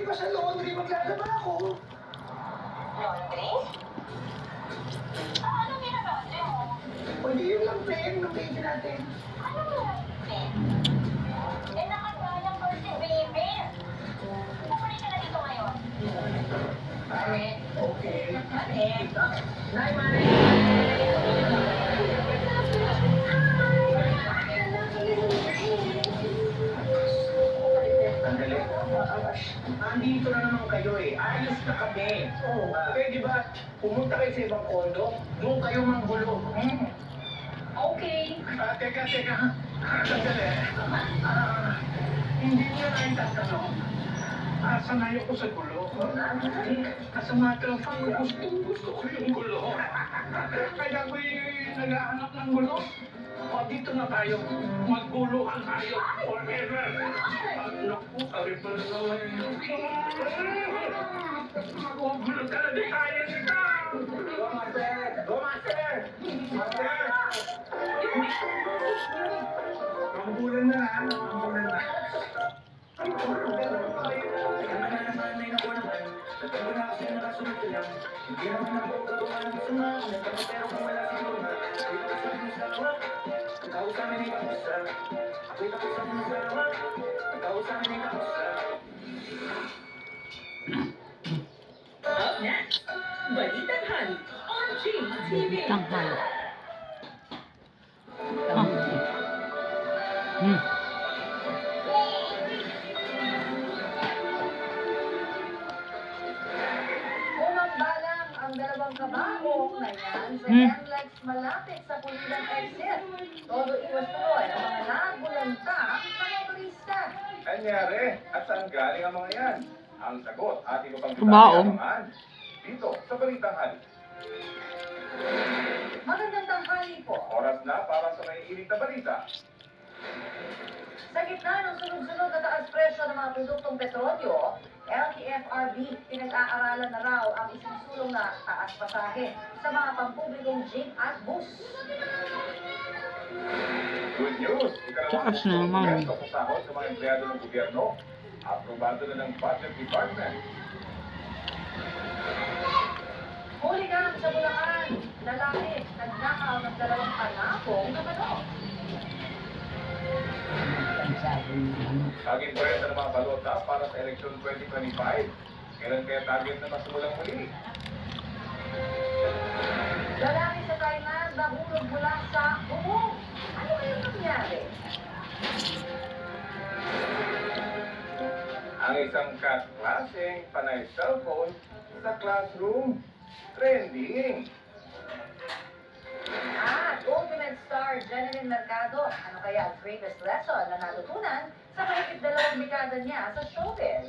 hindi pa sa laundry maglalaba ako. Laundry? Ah, anong ginagawa mo? Hindi yun lang, friend, ng baby natin. Ano mo lang, Eh, nakagalang ko si baby. Bumalik ka na dito ngayon. Mami. Okay. Mami. Nay, Mami! Andito na naman kayo eh. Ayos na kami. Oo. Pwede ba pumunta kayo sa ibang kondo? Doon kayo manggulo. Hmm. Okay. Ah, teka, teka. Sandali. Ah, hindi niyo na itatanong. Ah, sanay ako sa gulo. As a matter of fact, gusto, gusto ko yung gulo. Kaya ko'y naghahanap ng gulo. O, dito na tayo. Magguluhan tayo forever. Ah, Naku, kami pa na naman. Magugulo ka na di tayo nito. Go, Up next, Balitang Hali on GTV. Tanghal. Ah. Hmm. Kabako na yan sa Hmm. NLEX malapit sa Pulilan exit. Todo iwas tuloy ang mga nagulanta ng motorista. Anyari? At saan galing ang mga yan? Ang sagot, ating upang detalyahan dito sa Balitang Hali. Magandang tanghali po. Oras na para sa may init na balita. Sa gitna ng sunod-sunod na taas presyo ng mga produktong petrolyo, LTFRB pinag-aaralan na raw ang isinusulong na taas pasahe sa mga pampublikong jeep at bus. Good news! Taas Ikalawang naman. aumento sa sahod sa mga empleyado ng gobyerno. Aprobado na ng Budget Department. Huli ka sa Bulacan, lalaki nagnakaw ng dalawang panakong na manok. Saging kwenta ng mga balota para sa eleksyon 2025. Kailan kaya target na masimulang muli? Lalaki sa Thailand nahulog mula sa bubong. Ano kayong nangyari? Ang isang klaseng panay cellphone sa classroom. Trending. Arjeline Mercado. Ano kaya ang greatest lesson na natutunan sa kahit dalawang dekada niya sa showbiz?